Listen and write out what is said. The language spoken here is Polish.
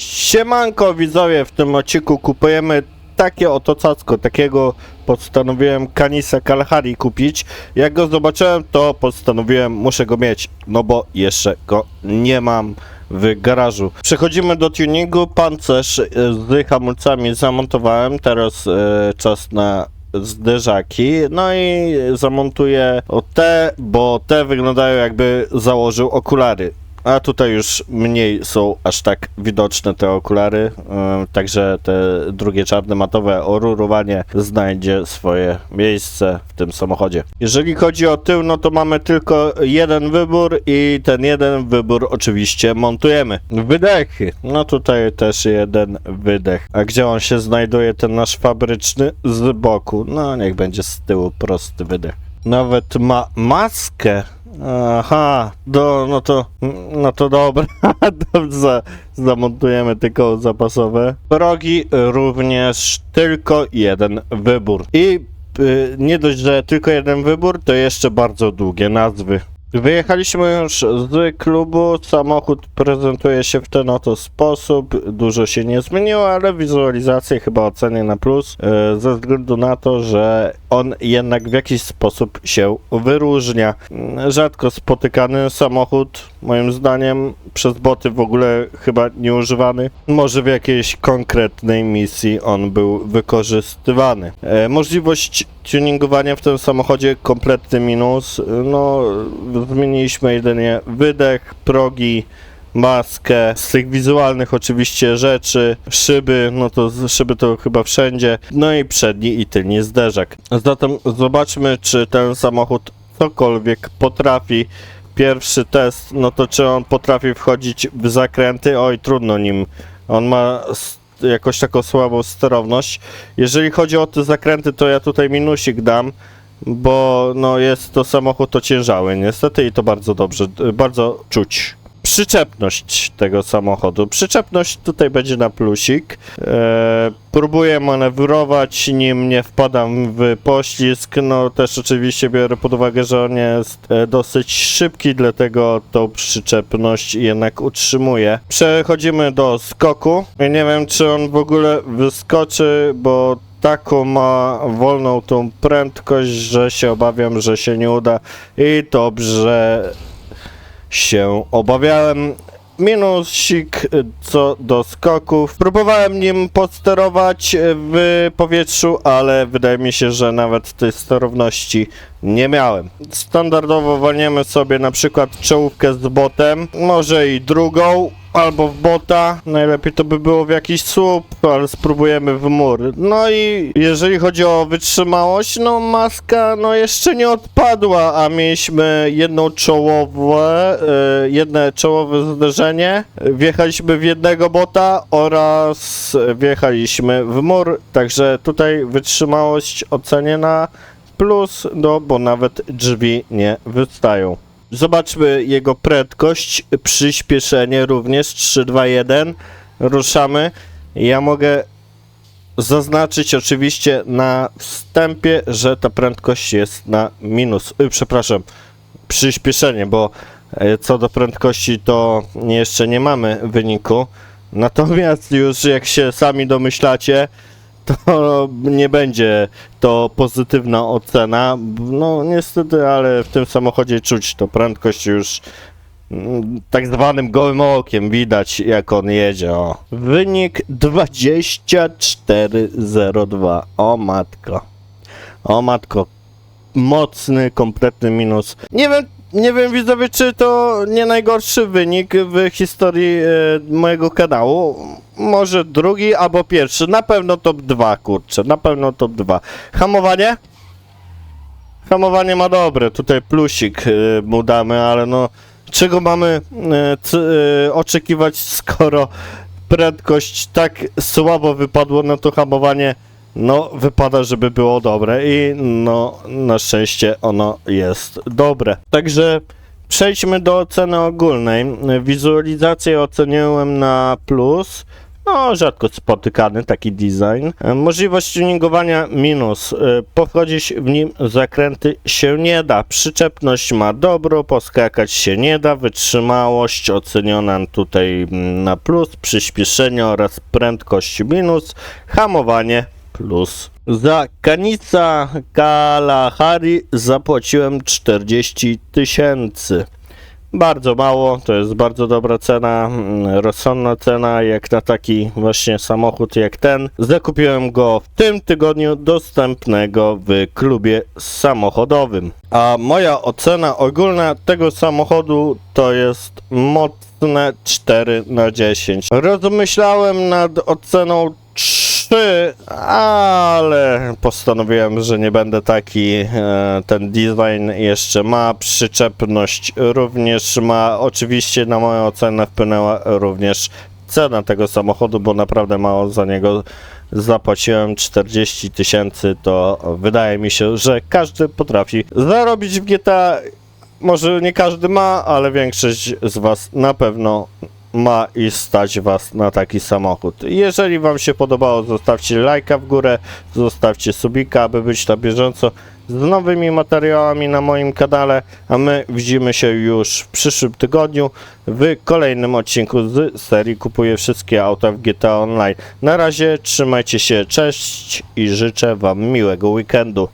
Siemanko widzowie, w tym odcinku kupujemy takie oto cacko, takiego postanowiłem Kanisa Kalahari kupić. Jak go zobaczyłem, to postanowiłem, muszę go mieć, no bo jeszcze go nie mam w garażu. Przechodzimy do tuningu, pancerz e, z hamulcami zamontowałem, teraz e, czas na zderzaki, no i zamontuję te, bo te wyglądają jakby założył okulary. A tutaj już mniej są aż tak widoczne te okulary, e, także te drugie czarne matowe orurowanie znajdzie swoje miejsce w tym samochodzie. Jeżeli chodzi o tył, no to mamy tylko jeden wybór i ten jeden wybór oczywiście montujemy. Wydechy. No tutaj też jeden wydech. A gdzie on się znajduje, ten nasz fabryczny? Z boku. No niech będzie z tyłu prosty wydech. Nawet ma maskę. Aha, do, no to, no to dobra, dobrze, zamontujemy tylko zapasowe. Progi również tylko jeden wybór. I y, nie dość, że tylko jeden wybór, to jeszcze bardzo długie nazwy. Wyjechaliśmy już z klubu, samochód prezentuje się w ten oto sposób, dużo się nie zmieniło, ale wizualizację chyba ocenię na plus, e, ze względu na to, że on jednak w jakiś sposób się wyróżnia. Rzadko spotykany samochód, moim zdaniem, przez boty w ogóle chyba nieużywany. Może w jakiejś konkretnej misji on był wykorzystywany. E, możliwość tuningowania w tym samochodzie kompletny minus. No, zmieniliśmy jedynie wydech, progi, maskę, z tych wizualnych oczywiście rzeczy, szyby, no to szyby to chyba wszędzie, no i przedni i tylni zderzak. Zatem zobaczmy, czy ten samochód cokolwiek potrafi. Pierwszy test, no to czy on potrafi wchodzić w zakręty? Oj, trudno nim. On ma jakoś taką słabą sterowność. Jeżeli chodzi o te zakręty, to ja tutaj minusik dam, bo no jest to samochód ociężały niestety i to bardzo dobrze, bardzo czuć. Przyczepność tego samochodu. Przyczepność tutaj będzie na plusik. E, próbuję manewrować, nim nie wpadam w poślizg. No też oczywiście biorę pod uwagę, że on jest e, dosyć szybki, dlatego tą przyczepność jednak utrzymuję. Przechodzimy do skoku. Nie wiem, czy on w ogóle wyskoczy, bo taką ma wolną tą prędkość, że się obawiam, że się nie uda. I dobrze się obawiałem. Minusik y, co do skoków. Próbowałem nim podsterować y, w powietrzu, ale wydaje mi się, że nawet tej sterowności nie miałem. Standardowo walniemy sobie na przykład czołówkę z botem, może i drugą, albo w bota. Najlepiej to by było w jakiś słup, ale spróbujemy w mur. No i jeżeli chodzi o wytrzymałość, no maska no jeszcze nie odpadła, a mieliśmy jedną czołowe, y, jedne czołowe zderzenie. Wjechaliśmy w jednego bota oraz wjechaliśmy w mur, także tutaj wytrzymałość ocenię na plus, no bo nawet drzwi nie wystają. Zobaczmy jego prędkość, przyspieszenie również 3, 2, 1. Ruszamy. Ja mogę zaznaczyć oczywiście na wstępie, że ta prędkość jest na minus. Y, przepraszam, przyspieszenie, bo e, co do prędkości to jeszcze nie mamy wyniku. Natomiast już jak się sami domyślacie, to nie będzie to pozytywna ocena. No niestety, ale w tym samochodzie czuć to prędkość już mm, tak zwanym gołym okiem widać jak on jedzie. O. Wynik 2402. O matko. O matko. Mocny, kompletny minus. Nie wiem, nie wiem widzowie, czy to nie najgorszy wynik w historii e, mojego kanału. Może drugi albo pierwszy. Na pewno top 2, kurczę. Na pewno top 2. Hamowanie? Hamowanie ma dobre. Tutaj plusik e, mu damy, ale no czego mamy c, e, oczekiwać, skoro prędkość tak słabo wypadło na to hamowanie? No, wypada, żeby było dobre i no, na szczęście ono jest dobre. Także przejdźmy do oceny ogólnej. Wizualizację oceniłem na plus. No, rzadko spotykany taki design. E, Możliwość tuningowania minus. E, Pochodzić w nim zakręty się nie da. Przyczepność ma dobro, poskakać się nie da. Wytrzymałość oceniona tutaj mm, na plus. Przyspieszenie oraz prędkość minus. Hamowanie plus. Za Kanica Kalahari zapłaciłem 40 tysięcy. Bardzo mało, to jest bardzo dobra cena, mm, rozsądna cena jak na taki właśnie samochód jak ten. Zakupiłem go w tym tygodniu dostępnego w klubie samochodowym. A moja ocena ogólna tego samochodu to jest mocne 4 na 10. Rozmyślałem nad oceną 3, ale postanowiłem, że nie będę taki. E, Ten design jeszcze ma, przyczepność również ma. Oczywiście na moją ocenę wpłynęła również cena tego samochodu, bo naprawdę mało za niego zapłaciłem 40 tysięcy, to wydaje mi się, że każdy potrafi zarobić w GTA. Może nie każdy ma, ale większość z Was na pewno ma i stać Was na taki samochód. Jeżeli Wam się podobało, zostawcie lajka w górę, zostawcie subika, aby być na bieżąco z nowymi materiałami na moim kanale, a my widzimy się już w przyszłym tygodniu w kolejnym odcinku z serii Kupuję wszystkie auta w GTA Online. Na razie trzymajcie się, cześć i życzę Wam miłego weekendu.